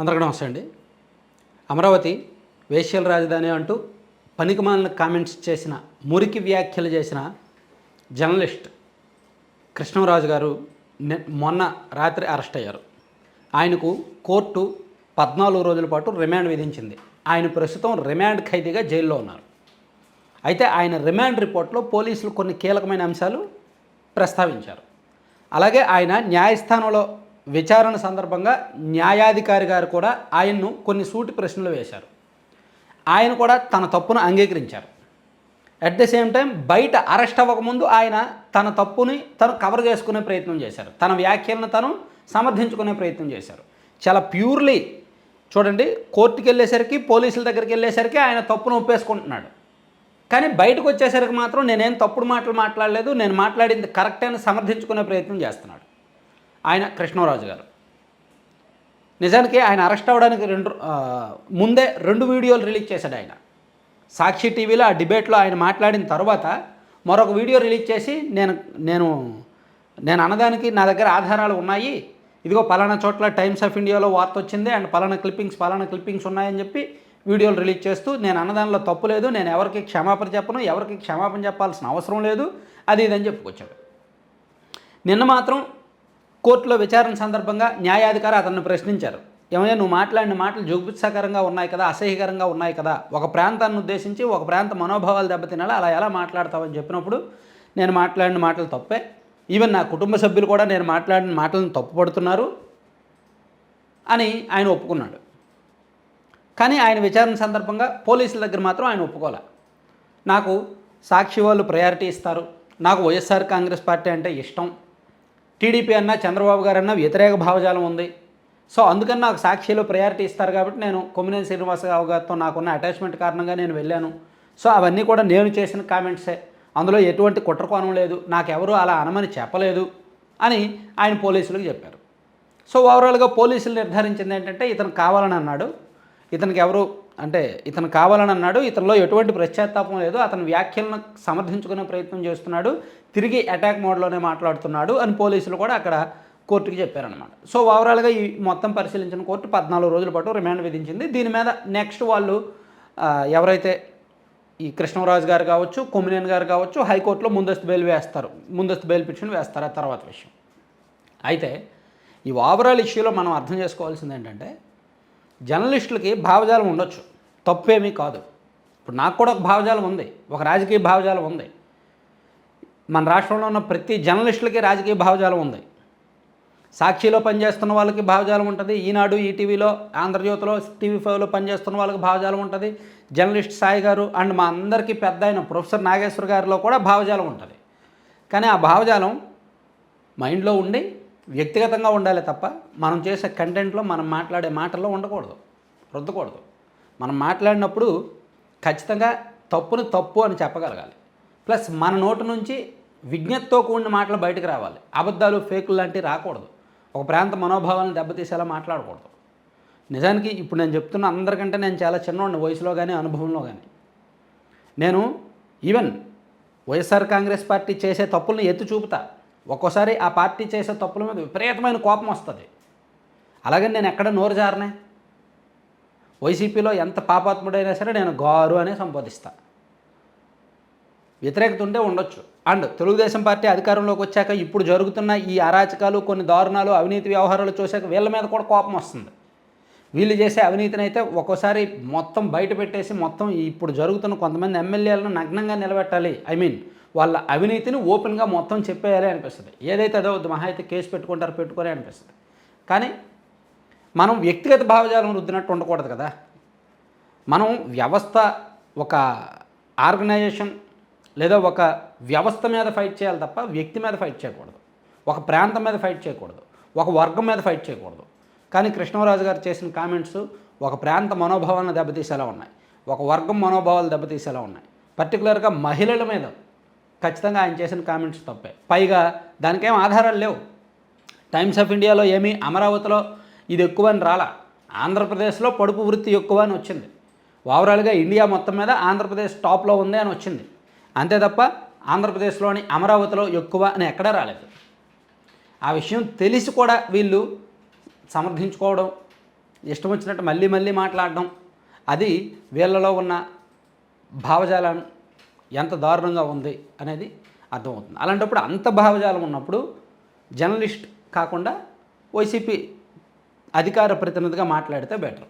అందరికీ నమస్తే అండి. అమరావతి వేశ్యల రాజధాని అంటూ పనికిమాలిన కామెంట్స్ చేసిన మురికి వ్యాఖ్యలు చేసిన జర్నలిస్ట్ కృష్ణరాజు గారు మొన్న రాత్రి అరెస్ట్ అయ్యారు. ఆయనకు కోర్టు పద్నాలుగు రోజుల పాటు రిమాండ్ విధించింది. ఆయన ప్రస్తుతం రిమాండ్ ఖైదీగా జైల్లో ఉన్నారు. అయితే ఆయన రిమాండ్ రిపోర్ట్లో పోలీసులు కొన్ని కీలకమైన అంశాలు ప్రస్తావించారు. అలాగే ఆయన న్యాయస్థానంలో విచారణ సందర్భంగా న్యాయాధికారి గారు కూడా ఆయన్ను కొన్ని సూటి ప్రశ్నలు వేశారు. ఆయన కూడా తన తప్పును అంగీకరించారు. అట్ ద సేమ్ టైం బయట అరెస్ట్ అవ్వకముందు ఆయన తన తప్పుని తను కవర్ చేసుకునే ప్రయత్నం చేశారు. తన వ్యాఖ్యలను తను సమర్థించుకునే ప్రయత్నం చేశారు. చాలా ప్యూర్లీ చూడండి కోర్టుకి వెళ్ళేసరికి పోలీసుల దగ్గరికి వెళ్ళేసరికి ఆయన తప్పును ఒప్పేసుకుంటున్నాడు. కానీ బయటకు వచ్చేసరికి మాత్రం నేనేం తప్పుడు మాటలు మాట్లాడలేదు నేను మాట్లాడింది కరెక్ట్ అని సమర్థించుకునే ప్రయత్నం చేస్తున్నాడు. ఆయన కృష్ణరాజు గారు. నిజానికి ఆయన అరెస్ట్ అవ్వడానికి రెండు ముందే రెండు వీడియోలు రిలీజ్ చేశాడు ఆయన. సాక్షి టీవీలో ఆ డిబేట్లో ఆయన మాట్లాడిన తర్వాత మరొక వీడియో రిలీజ్ చేసి నేను నేను నేను అన్నదానికి నా దగ్గర ఆధారాలు ఉన్నాయి. ఇదిగో పలానా చోట్ల టైమ్స్ ఆఫ్ ఇండియాలో వార్త వచ్చింది అండ్ పలానా క్లిప్పింగ్స్ పలానా క్లిప్పింగ్స్ ఉన్నాయని చెప్పి వీడియోలు రిలీజ్ చేస్తూ నేను అన్నదానిలో తప్పు లేదు నేను ఎవరికి క్షమాపణ చెప్పను ఎవరికి క్షమాపణ చెప్పాల్సిన అవసరం లేదు అది ఇదని చెప్పుకొచ్చాడు. నిన్న మాత్రం కోర్టులో విచారణ సందర్భంగా న్యాయాధికారి అతన్ని ప్రశ్నించారు. ఏమయ్యా నువ్వు మాట్లాడిన మాటలు జుగుప్సాకరంగా ఉన్నాయి కదా అసహ్యకరంగా ఉన్నాయి కదా? ఒక ప్రాంతాన్ని ఉద్దేశించి ఒక ప్రాంత మనోభావాలు దెబ్బతినాలా? అలా ఎలా మాట్లాడతావని చెప్పినప్పుడు నేను మాట్లాడిన మాటలు తప్పే. ఈవెన్ నా కుటుంబ సభ్యులు కూడా నేను మాట్లాడిన మాటలను తప్పుపడుతున్నారు అని ఆయన ఒప్పుకున్నాడు. కానీ ఆయన విచారణ సందర్భంగా పోలీసుల దగ్గర మాత్రం ఆయన ఒప్పుకోలే. నాకు సాక్షి వాళ్ళు ప్రయారిటీ ఇస్తారు. నాకు వైఎస్ఆర్ కాంగ్రెస్ పార్టీ అంటే ఇష్టం. టీడీపీ అన్నా చంద్రబాబు గారు అన్నా వ్యతిరేక భావజాలం ఉంది. సో అందుకని నాకు సాక్షిలో ప్రయారిటీ ఇస్తారు కాబట్టి నేను కొమ్మినేని శ్రీనివాసరావు గారితో నాకున్న అటాచ్మెంట్ కారణంగా నేను వెళ్ళాను. సో అవన్నీ కూడా నేను చేసిన కామెంట్సే అందులో ఎటువంటి కుట్రకోణం లేదు. నాకెవరు అలా అనమని చెప్పలేదు అని ఆయన పోలీసులకు చెప్పారు. సో ఓవరాల్గా పోలీసులు నిర్ధారించింది ఏంటంటే ఇతను కావాలని అన్నాడు. ఇతనికి ఎవరు అంటే ఇతను కావాలని అన్నాడు ఇతనిలో ఎటువంటి పశ్చాత్తాపం లేదు అతని వ్యాఖ్యలను సమర్థించుకునే ప్రయత్నం చేస్తున్నాడు తిరిగి అటాక్ మోడ్లోనే మాట్లాడుతున్నాడు అని పోలీసులు కూడా అక్కడ కోర్టుకి చెప్పారనమాట సో ఓవరాల్గా ఈ మొత్తం పరిశీలించిన కోర్టు పద్నాలుగు రోజుల పాటు రిమాండ్ విధించింది. దీని మీద నెక్స్ట్ వాళ్ళు ఎవరైతే ఈ కృష్ణరాజు గారు కావచ్చు కొమినేన్ గారు కావచ్చు హైకోర్టులో ముందస్తు బెయిల్ వేస్తారు. ముందస్తు బెయిల్ పిటిషన్ వేస్తారు ఆ తర్వాత విషయం. అయితే ఈ ఓవరాల్ ఇష్యూలో మనం అర్థం చేసుకోవాల్సింది ఏంటంటే జర్నలిస్టులకి భావజాలం ఉండొచ్చు. తప్పేమీ కాదు. ఇప్పుడు నాకు కూడా ఒక భావజాలం ఉంది ఒక రాజకీయ భావజాలం ఉంది. మన రాష్ట్రంలో ఉన్న ప్రతి జర్నలిస్టులకి రాజకీయ భావజాలం ఉంది. సాక్షిలో పనిచేస్తున్న వాళ్ళకి భావజాలం ఉంటుంది. ఈనాడు ఈటీవీలో ఆంధ్రజ్యోతిలో టీవీ ఫైవ్లో పనిచేస్తున్న వాళ్ళకి భావజాలం ఉంటుంది. జర్నలిస్ట్ సాయి గారు అండ్ మా అందరికీ పెద్ద అయిన ప్రొఫెసర్ నాగేశ్వర్ గారిలో కూడా భావజాలం ఉంటుంది. కానీ ఆ భావజాలం మైండ్లో ఉండి వ్యక్తిగతంగా ఉండాలి తప్ప మనం చేసే కంటెంట్లో మనం మాట్లాడే మాటల్లో ఉండకూడదు రుద్దకూడదు. మనం మాట్లాడినప్పుడు ఖచ్చితంగా తప్పును తప్పు అని చెప్పగలగాలి. ప్లస్ మన నోటి నుంచి విజ్ఞతతో కూడిన మాటలు బయటకు రావాలి. అబద్ధాలు ఫేకులు లాంటివి రాకూడదు. ఒక ప్రాంత మనోభావాలను దెబ్బతీసేలా మాట్లాడకూడదు. నిజానికి ఇప్పుడు నేను చెప్తున్న అందరికంటే నేను చాలా చిన్నవాడిని వయసులో కానీ అనుభవంలో కానీ నేను ఈవెన్ వైఎస్ఆర్ కాంగ్రెస్ పార్టీ చేసే తప్పులను ఎత్తి చూపుతా. ఒక్కోసారి ఆ పార్టీ చేసే తప్పుల మీద విపరీతమైన కోపం వస్తుంది. అలాగని నేను ఎక్కడ నోరు జారనే? వైసీపీలో ఎంత పాపాత్ముడైనా సరే నేను గారు అనే సంబోధిస్తా. వ్యతిరేకత ఉంటే ఉండొచ్చు. అండ్ తెలుగుదేశం పార్టీ అధికారంలోకి వచ్చాక ఇప్పుడు జరుగుతున్న ఈ అరాచకాలు కొన్ని దారుణాలు అవినీతి వ్యవహారాలు చూశాక వీళ్ళ మీద కూడా కోపం వస్తుంది. వీళ్ళు చేసే అవినీతిని అయితే ఒక్కోసారి మొత్తం బయట పెట్టేసి మొత్తం ఇప్పుడు జరుగుతున్న కొంతమంది ఎమ్మెల్యేలను నగ్నంగా నిలబెట్టాలి. ఐ మీన్ వాళ్ళ అవినీతిని ఓపెన్గా మొత్తం చెప్పేయాలి అనిపిస్తుంది. ఏదైతే అదో మహా అయితే కేసు పెట్టుకుంటారో పెట్టుకోరే అనిపిస్తుంది. కానీ మనం వ్యక్తిగత భావజాలం రుద్దినట్టు ఉండకూడదు కదా. మనం వ్యవస్థ ఒక ఆర్గనైజేషన్ లేదా ఒక వ్యవస్థ మీద ఫైట్ చేయాలి తప్ప వ్యక్తి మీద ఫైట్ చేయకూడదు. ఒక ప్రాంతం మీద ఫైట్ చేయకూడదు. ఒక వర్గం మీద ఫైట్ చేయకూడదు. కానీ కృష్ణరాజు గారు చేసిన కామెంట్స్ ఒక ప్రాంత మనోభావాలను దెబ్బతీసేలా ఉన్నాయి. ఒక వర్గం మనోభావాలు దెబ్బతీసేలా ఉన్నాయి. పర్టికులర్గా మహిళల మీద ఖచ్చితంగా ఆయన చేసిన కామెంట్స్ తప్పే. పైగా దానికేం ఆధారాలు లేవు. టైమ్స్ ఆఫ్ ఇండియాలో ఏమీ అమరావతిలో ఇది ఎక్కువ అని రాలా ఆంధ్రప్రదేశ్లో పొడుపు వృత్తి ఎక్కువ అని వచ్చింది. ఓవరాల్గా ఇండియా మొత్తం మీద ఆంధ్రప్రదేశ్ టాప్లో ఉంది అని వచ్చింది. అంతే తప్ప ఆంధ్రప్రదేశ్లోని అమరావతిలో ఎక్కువ అని ఎక్కడా రాలేదు. ఆ విషయం తెలిసి కూడా వీళ్ళు సమర్థించుకోవడం ఇష్టం వచ్చినట్టు మళ్ళీ మళ్ళీ మాట్లాడడం అది వీళ్ళలో ఉన్న భావజాలం ఎంత దారుణంగా ఉంది అనేది అర్థమవుతుంది. అలాంటప్పుడు అంత భావజాలం ఉన్నప్పుడు జర్నలిస్ట్ కాకుండా వైసీపీ అధికార ప్రతినిధిగా మాట్లాడితే బెటర్.